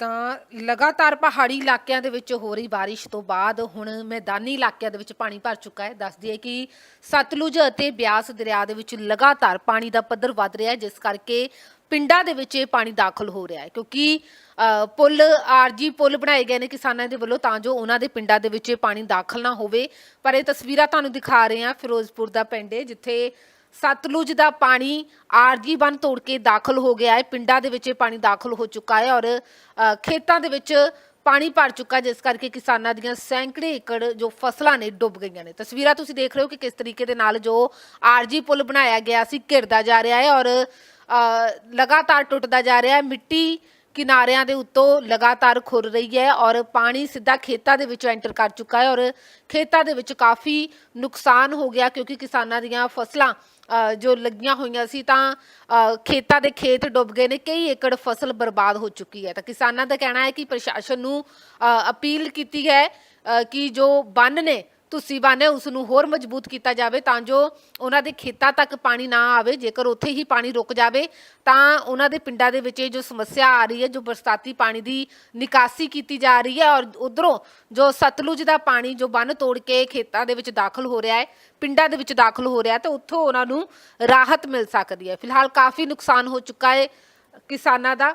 ਤਾਂ ਲਗਾਤਾਰ ਪਹਾੜੀ ਇਲਾਕਿਆਂ ਦੇ ਵਿੱਚ ਹੋ ਰਹੀ ਬਾਰਿਸ਼ ਤੋਂ ਬਾਅਦ ਹੁਣ ਮੈਦਾਨੀ ਇਲਾਕਿਆਂ ਦੇ ਵਿੱਚ ਪਾਣੀ ਭਰ ਚੁੱਕਾ ਹੈ। ਦੱਸਦੀ ਹੈ ਕਿ ਸਤਲੁਜ ਅਤੇ ਬਿਆਸ ਦਰਿਆ ਦੇ ਵਿੱਚ ਲਗਾਤਾਰ ਪਾਣੀ ਦਾ ਪੱਧਰ ਵੱਧ ਰਿਹਾ ਹੈ, ਜਿਸ ਕਰਕੇ ਪਿੰਡਾਂ ਦੇ ਵਿੱਚ ਇਹ ਪਾਣੀ ਦਾਖਲ ਹੋ ਰਿਹਾ ਹੈ। ਕਿਉਂਕਿ ਪੁੱਲ ਪੁਲ, ਆਰਜੀ ਪੁਲ ਬਣਾਏ ਗਏ ਨੇ ਕਿਸਾਨਾਂ ਦੇ ਵੱਲੋਂ, ਤਾਂ ਜੋ ਉਹਨਾਂ ਦੇ ਪਿੰਡਾਂ ਦੇ ਵਿੱਚ ਇਹ ਪਾਣੀ ਦਾਖਲ ਨਾ ਹੋਵੇ। ਪਰ ਇਹ ਤਸਵੀਰਾਂ ਤੁਹਾਨੂੰ ਦਿਖਾ ਰਹੇ ਹਾਂ ਫਿਰੋਜ਼ਪੁਰ ਦਾ ਪਿੰਡ ਹੈ, ਜਿੱਥੇ ਸਤਲੁਜ ਦਾ ਪਾਣੀ ਆਰਜੀ ਬੰਨ ਤੋੜ ਕੇ ਦਾਖਲ ਹੋ ਗਿਆ ਹੈ। ਪਿੰਡਾਂ ਦੇ ਵਿੱਚ ਇਹ ਪਾਣੀ ਦਾਖਲ ਹੋ ਚੁੱਕਾ ਹੈ ਔਰ ਖੇਤਾਂ ਦੇ ਵਿੱਚ ਪਾਣੀ ਭਰ ਚੁੱਕਾ ਜਿਸ ਕਰਕੇ ਕਿਸਾਨਾਂ ਦੀਆਂ ਸੈਂਕੜੇ ਏਕੜ ਜੋ ਫਸਲਾਂ ਨੇ ਡੁੱਬ ਗਈਆਂ ਨੇ। ਤਸਵੀਰਾਂ ਤੁਸੀਂ ਦੇਖ ਰਹੇ ਹੋ ਕਿ ਕਿਸ ਤਰੀਕੇ ਦੇ ਨਾਲ ਜੋ ਆਰਜੀ ਪੁਲ ਬਣਾਇਆ ਗਿਆ ਸੀ, ਘਿਰਦਾ ਜਾ ਰਿਹਾ ਹੈ ਔਰ ਲਗਾਤਾਰ ਟੁੱਟਦਾ ਜਾ ਰਿਹਾ ਹੈ। ਮਿੱਟੀ ਕਿਨਾਰਿਆਂ ਦੇ ਉੱਤੋਂ ਲਗਾਤਾਰ ਖੁਰ ਰਹੀ ਹੈ ਔਰ ਪਾਣੀ ਸਿੱਧਾ ਖੇਤਾਂ ਦੇ ਵਿੱਚ ਐਂਟਰ ਕਰ ਚੁੱਕਾ ਹੈ ਔਰ ਖੇਤਾਂ ਦੇ ਵਿੱਚ ਕਾਫੀ ਨੁਕਸਾਨ ਹੋ ਗਿਆ ਕਿਉਂਕਿ ਕਿਸਾਨਾਂ ਦੀਆਂ ਫਸਲਾਂ ਜੋ ਲੱਗੀਆਂ ਹੋਈਆਂ ਸੀ ਤਾਂ ਖੇਤਾਂ ਦੇ ਖੇਤ ਡੁੱਬ ਗਏ ਨੇ, ਕਈ ਏਕੜ ਫਸਲ ਬਰਬਾਦ ਹੋ ਚੁੱਕੀ ਹੈ। ਤਾਂ ਕਿਸਾਨਾਂ ਦਾ ਕਹਿਣਾ ਹੈ ਕਿ ਪ੍ਰਸ਼ਾਸਨ ਨੂੰ ਅਪੀਲ ਕੀਤੀ ਹੈ ਕਿ ਜੋ ਬੰਨ ਨੇ ਤੁਸੀਂ ਬੰਨ ਉਸ ਨੂੰ ਹੋਰ ਮਜ਼ਬੂਤ ਕੀਤਾ ਜਾਵੇ ਤਾਂ ਜੋ ਉਹਨਾਂ ਦੇ ਖੇਤਾਂ ਤੱਕ ਪਾਣੀ ਨਾ ਆਵੇ, ਜੇਕਰ ਉੱਥੇ ਹੀ ਪਾਣੀ ਰੁਕ ਜਾਵੇ, ਤਾਂ ਉਹਨਾਂ ਦੇ ਪਿੰਡਾਂ ਦੇ ਵਿੱਚ ਇਹ ਜੋ ਸਮੱਸਿਆ ਆ ਰਹੀ ਹੈ, ਜੋ ਬਰਸਾਤੀ ਪਾਣੀ ਦੀ ਨਿਕਾਸੀ ਕੀਤੀ ਜਾ ਰਹੀ ਹੈ ਔਰ ਉਧਰੋਂ ਜੋ ਸਤਲੁਜ ਦਾ ਪਾਣੀ ਜੋ ਬੰਨ ਤੋੜ ਕੇ ਖੇਤਾਂ ਦੇ ਵਿੱਚ ਦਾਖਲ ਹੋ ਰਿਹਾ ਹੈ, ਪਿੰਡਾਂ ਦੇ ਵਿੱਚ ਦਾਖਲ ਹੋ ਰਿਹਾ ਹੈ, ਤਾਂ ਉੱਥੋਂ ਉਹਨਾਂ ਨੂੰ ਰਾਹਤ ਮਿਲ ਸਕਦੀ ਹੈ। ਫਿਲਹਾਲ ਕਾਫੀ ਨੁਕਸਾਨ ਹੋ ਚੁੱਕਾ ਹੈ ਕਿਸਾਨਾਂ ਦਾ।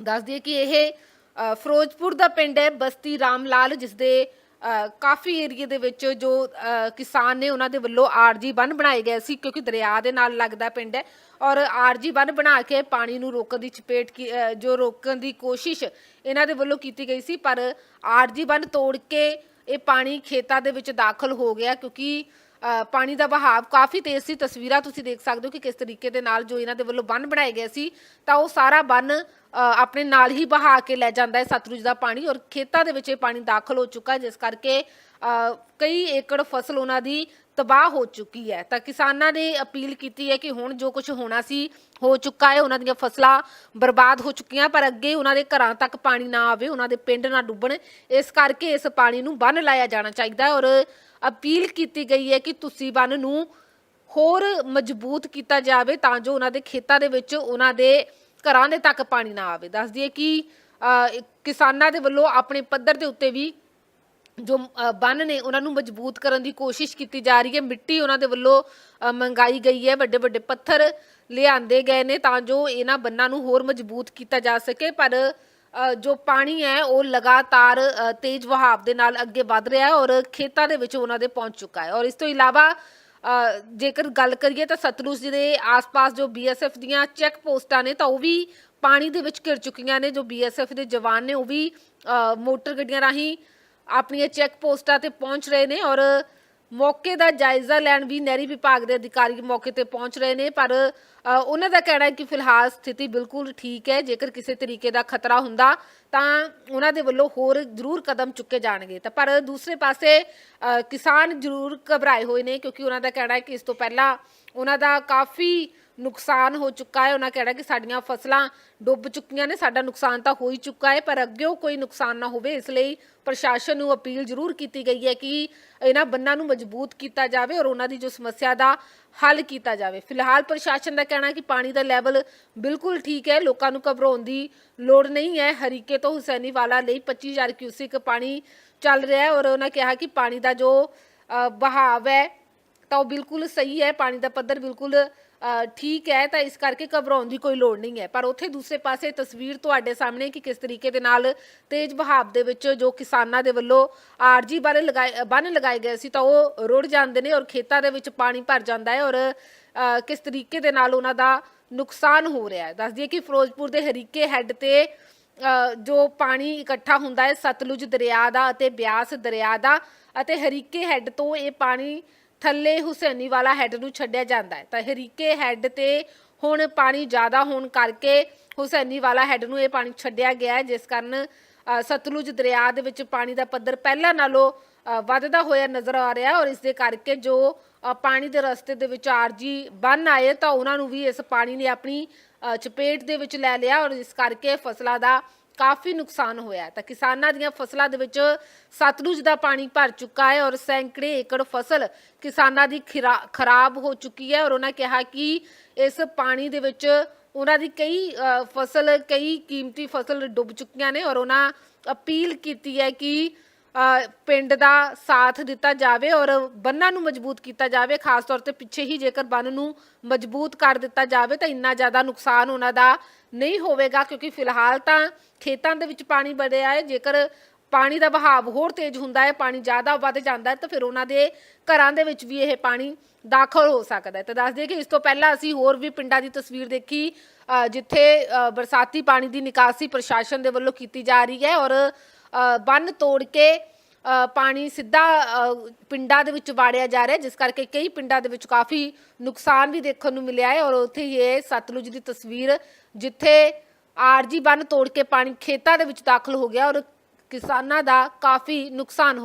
ਦੱਸ ਦਈਏ ਕਿ ਇਹ ਫਿਰੋਜ਼ਪੁਰ ਦਾ ਪਿੰਡ ਹੈ, ਬਸਤੀ ਰਾਮ ਲਾਲ ਜਿਸ ਦੇ ਕਾਫੀ ਏਰੀਏ ਦੇ ਵਿੱਚ ਜੋ ਕਿਸਾਨ ਨੇ ਉਹਨਾਂ ਦੇ ਵੱਲੋਂ ਆਰਜੀ ਬੰਨ ਬਣਾਏ ਗਏ ਸੀ, ਕਿਉਂਕਿ ਦਰਿਆ ਦੇ ਨਾਲ ਲੱਗਦਾ ਪਿੰਡ ਹੈ ਔਰ ਆਰਜੀ ਬੰਨ ਬਣਾ ਕੇ ਪਾਣੀ ਨੂੰ ਰੋਕਣ ਦੀ ਚਪੇਟ ਕੀ- ਜੋ ਰੋਕਣ ਦੀ ਕੋਸ਼ਿਸ਼ ਇਹਨਾਂ ਦੇ ਵੱਲੋਂ ਕੀਤੀ ਗਈ ਸੀ, ਪਰ ਆਰਜੀ ਬੰਨ ਤੋੜ ਕੇ ਇਹ ਪਾਣੀ ਖੇਤਾਂ ਦੇ ਵਿੱਚ ਦਾਖਲ ਹੋ ਗਿਆ, ਕਿਉਂਕਿ ਪਾਣੀ ਦਾ ਬਹਾਵ ਕਾਫੀ ਤੇਜ਼ ਸੀ। ਤਸਵੀਰਾਂ ਤੁਸੀਂ ਦੇਖ ਸਕਦੇ ਹੋ ਕਿ ਕਿਸ ਤਰੀਕੇ ਦੇ ਨਾਲ ਜੋ ਇਹਨਾਂ ਦੇ ਵੱਲੋਂ ਬੰਨ ਬਣਾਏ ਗਏ ਸੀ, ਤਾਂ ਉਹ ਸਾਰਾ ਬੰਨ ਆਪਣੇ ਨਾਲ ਹੀ ਬਹਾ ਕੇ ਲੈ ਜਾਂਦਾ ਹੈ ਸਤਲੁਜ ਦਾ ਪਾਣੀ ਔਰ ਖੇਤਾਂ ਦੇ ਵਿੱਚ ਇਹ ਪਾਣੀ ਦਾਖਲ ਹੋ ਚੁੱਕਾ ਜਿਸ ਕਰਕੇ ਕਈ ਏਕੜ ਫਸਲ ਉਹਨਾਂ ਦੀ ਤਬਾਹ ਹੋ ਚੁੱਕੀ ਹੈ। ਤਾਂ ਕਿਸਾਨਾਂ ਨੇ ਅਪੀਲ ਕੀਤੀ ਹੈ ਕਿ ਹੁਣ ਜੋ ਕੁਝ ਹੋਣਾ ਸੀ, ਹੋ ਚੁੱਕਾ ਹੈ, ਉਹਨਾਂ ਦੀਆਂ ਫਸਲਾਂ ਬਰਬਾਦ ਹੋ ਚੁੱਕੀਆਂ, ਪਰ ਅੱਗੇ ਉਹਨਾਂ ਦੇ ਘਰਾਂ ਤੱਕ ਪਾਣੀ ਨਾ ਆਵੇ, ਉਹਨਾਂ ਦੇ ਪਿੰਡ ਨਾ ਡੁੱਬਣ, ਇਸ ਕਰਕੇ ਇਸ ਪਾਣੀ ਨੂੰ ਬੰਨ ਲਾਇਆ ਜਾਣਾ ਚਾਹੀਦਾ ਔਰ ਅਪੀਲ ਕੀਤੀ ਗਈ ਹੈ ਕਿ ਤੁਸੀਂ ਬੰਨ ਨੂੰ ਹੋਰ ਮਜ਼ਬੂਤ ਕੀਤਾ ਜਾਵੇ ਤਾਂ ਜੋ ਉਹਨਾਂ ਦੇ ਖੇਤਾਂ ਦੇ ਵਿੱਚ ਉਹਨਾਂ ਦੇ ਘਰਾਂ ਦੇ ਤੱਕ ਪਾਣੀ ਨਾ ਆਵੇ। ਦੱਸ ਦਈਏ ਕਿ ਕਿਸਾਨਾਂ ਦੇ ਵੱਲੋਂ ਆਪਣੇ ਪੱਧਰ ਦੇ ਉੱਤੇ ਵੀ ਜੋ ਅ, ਬੰਨ ਨੇ ਉਹਨਾਂ ਨੂੰ ਮਜ਼ਬੂਤ ਕਰਨ ਦੀ ਕੋਸ਼ਿਸ਼ ਕੀਤੀ ਜਾ ਰਹੀ ਹੈ। ਮਿੱਟੀ ਉਹਨਾਂ ਦੇ ਵੱਲੋਂ ਅ, ਮੰਗਾਈ ਗਈ ਹੈ। ਵੱਡੇ ਵੱਡੇ ਪੱਥਰ ਲਿਆਂਦੇ ਗਏ ਨੇ ਤਾਂ ਜੋ ਇਹਨਾਂ ਬੰਨਾਂ ਨੂੰ ਹੋਰ ਮਜ਼ਬੂਤ ਕੀਤਾ ਜਾ ਸਕੇ। ਪਰ ਜੋ ਪਾਣੀ ਹੈ, ਉਹ ਲਗਾਤਾਰ ਤੇਜ਼ ਵਹਾਅ ਦੇ ਨਾਲ ਅੱਗੇ ਵੱਧ ਰਿਹਾ ਹੈ ਔਰ ਖੇਤਾਂ ਦੇ ਵਿੱਚ ਉਹਨਾਂ ਦੇ ਪਹੁੰਚ ਚੁੱਕਾ ਹੈ। ਔਰ ਇਸ ਤੋਂ ਇਲਾਵਾ ਜੇਕਰ ਗੱਲ ਕਰੀਏ ਤਾਂ ਸਤਲੁਜ ਦੇ ਆਸ-ਪਾਸ ਜੋ ਬੀਐਸਐਫ ਦੀਆਂ ਚੈੱਕ ਪੋਸਟਾਂ ਨੇ, ਤਾਂ ਉਹ ਵੀ ਪਾਣੀ ਦੇ ਵਿੱਚ ਘਿਰ ਚੁੱਕੀਆਂ ਨੇ। ਜੋ ਬੀਐਸਐਫ ਦੇ ਜਵਾਨ ਨੇ, ਉਹ ਵੀ ਮੋਟਰ ਗੱਡੀਆਂ ਰਾਹੀਂ ਆਪਣੀਆਂ ਚੈੱਕ ਪੋਸਟਾਂ ਤੇ ਪਹੁੰਚ ਰਹੇ ਨੇ ਔਰ ਮੌਕੇ ਦਾ ਜਾਇਜ਼ਾ ਲੈਣ ਵੀ ਨਹਿਰੀ ਵਿਭਾਗ ਦੇ ਅਧਿਕਾਰੀ ਮੌਕੇ ਤੇ ਪਹੁੰਚ ਰਹੇ ਨੇ ਪਰ ਅ, ਉਹਨਾਂ ਦਾ ਕਹਿਣਾ ਹੈ ਕਿ ਫਿਲਹਾਲ ਸਥਿਤੀ ਬਿਲਕੁਲ ਠੀਕ ਹੈ ਜੇਕਰ ਕਿਸੇ ਤਰੀਕੇ ਦਾ ਖਤਰਾ ਹੁੰਦਾ ਤਾਂ ਉਹਨਾਂ ਦੇ ਵੱਲੋਂ ਹੋਰ ਜ਼ਰੂਰ ਕਦਮ ਚੁੱਕੇ ਜਾਣਗੇ। ਤਾਂ ਪਰ ਦੂਸਰੇ ਪਾਸੇ ਅ, ਕਿਸਾਨ ਜ਼ਰੂਰ ਘਬਰਾਏ ਹੋਏ ਨੇ ਕਿਉਂਕਿ ਉਹਨਾਂ ਦਾ ਕਹਿਣਾ ਹੈ ਕਿ ਇਸ ਤੋਂ ਪਹਿਲਾਂ ਉਹਨਾਂ ਦਾ ਕਾਫੀ ਨੁਕਸਾਨ ਹੋ ਚੁੱਕਾ ਹੈ। ਉਹਨਾਂ ਕਹਿਣਾ ਕਿ ਸਾਡੀਆਂ ਫਸਲਾਂ ਡੁੱਬ ਚੁੱਕੀਆਂ ਨੇ, ਸਾਡਾ ਨੁਕਸਾਨ ਤਾਂ ਹੋ ਹੀ ਚੁੱਕਾ ਹੈ, ਪਰ ਅੱਗੇও ਕੋਈ ਨੁਕਸਾਨ ਨਾ ਹੋਵੇ। ਇਸ ਲਈ ਪ੍ਰਸ਼ਾਸਨ ਨੂੰ ਅਪੀਲ ਜ਼ਰੂਰ ਕੀਤੀ ਗਈ ਹੈ ਕਿ ਇਹਨਾਂ ਬੰਨਾਂ ਨੂੰ ਮਜ਼ਬੂਤ ਕੀਤਾ ਜਾਵੇ ਔਰ ਉਹਨਾਂ ਦੀ ਜੋ ਸਮੱਸਿਆ ਦਾ ਹੱਲ ਕੀਤਾ ਜਾਵੇ। ਫਿਲਹਾਲ ਪ੍ਰਸ਼ਾਸਨ ਦਾ ਕਹਿਣਾ ਹੈ ਕਿ ਪਾਣੀ ਦਾ ਲੈਵਲ ਬਿਲਕੁਲ ਠੀਕ ਹੈ, ਲੋਕਾਂ ਨੂੰ ਘਬਰਾਉਣ ਦੀ ਲੋੜ ਨਹੀਂ ਹੈ। ਹਰੀਕੇ ਤੋਂ ਹੁਸੈਨੀ ਵਾਲਾ ਲਈ 25000 ਕਿਊਸਿਕ ਪਾਣੀ ਚੱਲ ਰਿਹਾ ਹੈ ਔਰ ਉਹਨਾਂ ਕਿਹਾ ਕਿ ਪਾਣੀ ਦਾ ਜੋ ਬਹਾਵ ਹੈ ਤਾਂ ਉਹ ਬਿਲਕੁਲ ਸਹੀ ਹੈ। ਪਾਣੀ ਦਾ ਪੱਧਰ ਬਿਲਕੁਲ ਠੀਕ ਹੈ ਤਾਂ ਇਸ ਕਰਕੇ ਘਬਰਾਉਣ ਦੀ ਕੋਈ ਲੋੜ ਨਹੀਂ ਹੈ। ਪਰ ਉੱਥੇ ਦੂਸਰੇ ਪਾਸੇ ਤਸਵੀਰ ਤੁਹਾਡੇ ਸਾਹਮਣੇ ਕਿ ਕਿਸ ਤਰੀਕੇ ਦੇ ਨਾਲ ਤੇਜ਼ ਬਹਾਵ ਦੇ ਵਿੱਚ ਜੋ ਕਿਸਾਨਾਂ ਦੇ ਵੱਲੋਂ ਆਰਜੀ ਬਾਰੇ ਲਗਾਏ, ਬੰਨ ਲਗਾਏ ਗਏ ਸੀ ਤਾਂ ਉਹ ਰੁੜ ਜਾਂਦੇ ਨੇ ਔਰ ਖੇਤਾਂ ਦੇ ਵਿੱਚ ਪਾਣੀ ਭਰ ਜਾਂਦਾ ਹੈ ਔਰ ਕਿਸ ਤਰੀਕੇ ਦੇ ਨਾਲ ਉਹਨਾਂ ਦਾ ਨੁਕਸਾਨ ਹੋ ਰਿਹਾ ਹੈ। ਦੱਸ ਦਈਏ ਕਿ ਫਿਰੋਜ਼ਪੁਰ ਦੇ ਹਰੀਕੇ ਹੈੱਡ ਤੇ ਜੋ ਪਾਣੀ ਇਕੱਠਾ ਹੁੰਦਾ ਹੈ, ਸਤਲੁਜ ਦਰਿਆ ਦਾ ਅਤੇ ਬਿਆਸ ਦਰਿਆ ਦਾ ਅਤੇ ਹਰੀਕੇ ਹੈੱਡ ਤੋਂ ਇਹ ਪਾਣੀ ਥੱਲੇ ਹੁਸੈਨੀ ਵਾਲਾ ਹੈੱਡ ਨੂੰ ਛੱਡਿਆ ਜਾਂਦਾ ਹੈ। ਤਾਂ ਹਰੀਕੇ ਹੈੱਡ ਤੇ ਹੁਣ ਪਾਣੀ ਜ਼ਿਆਦਾ ਹੋਣ ਕਰਕੇ ਹੁਸੈਨੀ ਵਾਲਾ ਹੈੱਡ ਨੂੰ ਇਹ ਪਾਣੀ ਛੱਡਿਆ ਗਿਆ ਹੈ, ਜਿਸ ਕਾਰਨ ਸਤਲੁਜ ਦਰਿਆ ਦੇ ਵਿੱਚ ਪਾਣੀ ਦਾ ਪੱਧਰ ਪਹਿਲਾਂ ਨਾਲੋਂ ਵੱਧਦਾ ਹੋਇਆ ਨਜ਼ਰ ਆ ਰਿਹਾ ਔਰ ਇਸ ਦੇ ਕਰਕੇ ਜੋ ਪਾਣੀ ਦੇ ਰਸਤੇ ਦੇ ਵਿੱਚ ਆਰਜੀ ਬੰਨ ਆਏ, ਤਾਂ ਉਹਨਾਂ ਨੂੰ ਵੀ ਇਸ ਪਾਣੀ ਨੇ ਆਪਣੀ ਚਪੇਟ ਦੇ ਵਿੱਚ ਲੈ ਲਿਆ ਔਰ ਇਸ ਕਰਕੇ ਫਸਲਾਂ ਦਾ ਕਾਫੀ ਨੁਕਸਾਨ ਹੋਇਆ ਹੈ। ਤਾਂ ਕਿਸਾਨਾਂ ਦੀਆਂ ਫਸਲਾਂ ਦੇ ਵਿੱਚ ਸਤਲੁਜ ਦਾ ਪਾਣੀ ਭਰ ਚੁੱਕਾ ਹੈ ਔਰ ਸੈਂਕੜੇ ਏਕੜ ਫਸਲ ਕਿਸਾਨਾਂ ਦੀ ਖਿਰਾ- ਖਰਾਬ ਹੋ ਚੁੱਕੀ ਹੈ ਔਰ ਉਹਨਾਂ ਕਿਹਾ ਕਿ ਇਸ ਪਾਣੀ ਦੇ ਵਿੱਚ ਉਹਨਾਂ ਦੀ ਕਈ ਫਸਲ, ਕਈ ਕੀਮਤੀ ਫਸਲ ਡੁੱਬ ਚੁੱਕੀਆਂ ਨੇ ਔਰ ਉਹਨਾਂ ਅਪੀਲ ਕੀਤੀ ਹੈ ਕਿ ਪਿੰਡ ਦਾ ਸਾਥ ਦਿੱਤਾ ਜਾਵੇ ਔਰ ਬੰਨਾਂ ਨੂੰ ਮਜ਼ਬੂਤ ਕੀਤਾ ਜਾਵੇ, ਖਾਸ ਤੌਰ ਤੇ ਪਿੱਛੇ ਹੀ ਜੇਕਰ ਬੰਨ ਨੂੰ ਮਜ਼ਬੂਤ ਕਰ ਦਿੱਤਾ ਜਾਵੇ ਤਾਂ ਇੰਨਾ ਜ਼ਿਆਦਾ ਨੁਕਸਾਨ ਉਹਨਾਂ ਦਾ ਨਹੀਂ ਹੋਵੇਗਾ ਕਿਉਂਕਿ ਫਿਲਹਾਲ ਤਾਂ ਖੇਤਾਂ ਦੇ ਵਿੱਚ ਪਾਣੀ ਵੜਿਆ ਹੈ, ਜੇਕਰ ਪਾਣੀ ਦਾ ਵਹਾਅ ਹੋਰ ਤੇਜ਼ ਹੁੰਦਾ ਹੈ, ਪਾਣੀ ਜ਼ਿਆਦਾ ਵੱਧ ਜਾਂਦਾ ਹੈ ਤਾਂ ਫਿਰ ਉਹਨਾਂ ਦੇ ਘਰਾਂ ਦੇ ਵਿੱਚ ਵੀ ਇਹ ਪਾਣੀ ਦਾਖਲ ਹੋ ਸਕਦਾ ਹੈ। ਤਾਂ ਦੱਸ ਦਈਏ ਕਿ ਇਸ ਤੋਂ ਪਹਿਲਾਂ ਅਸੀਂ ਹੋਰ ਵੀ ਪਿੰਡਾਂ ਦੀ ਤਸਵੀਰ ਦੇਖੀ ਜਿੱਥੇ ਬਰਸਾਤੀ ਪਾਣੀ ਦੀ ਨਿਕਾਸੀ ਪ੍ਰਸ਼ਾਸਨ ਦੇ ਵੱਲੋਂ ਕੀਤੀ ਜਾ ਰਹੀ ਹੈ ਔਰ ਬੰਨ ਤੋੜ ਕੇ ਪਾਣੀ ਸਿੱਧਾ ਪਿੰਡਾਂ ਦੇ ਵਿੱਚ ਵਾੜਿਆ ਜਾ ਰਿਹਾ ਜਿਸ ਕਰਕੇ ਕਈ ਪਿੰਡਾਂ ਦੇ ਵਿੱਚ ਕਾਫੀ ਨੁਕਸਾਨ ਵੀ ਦੇਖਣ ਨੂੰ ਮਿਲਿਆ ਹੈ ਔਰ ਉੱਥੇ ਹੀ ਇਹ ਸਤਲੁਜ ਦੀ ਤਸਵੀਰ ਜਿੱਥੇ ਆਰਜੀ ਬੰਨ ਤੋੜ ਕੇ ਪਾਣੀ ਖੇਤਾਂ ਦੇ ਵਿੱਚ ਦਾਖਲ ਹੋ ਗਿਆ ਔਰ ਕਿਸਾਨਾਂ ਦਾ ਕਾਫੀ ਨੁਕਸਾਨ ਹੋ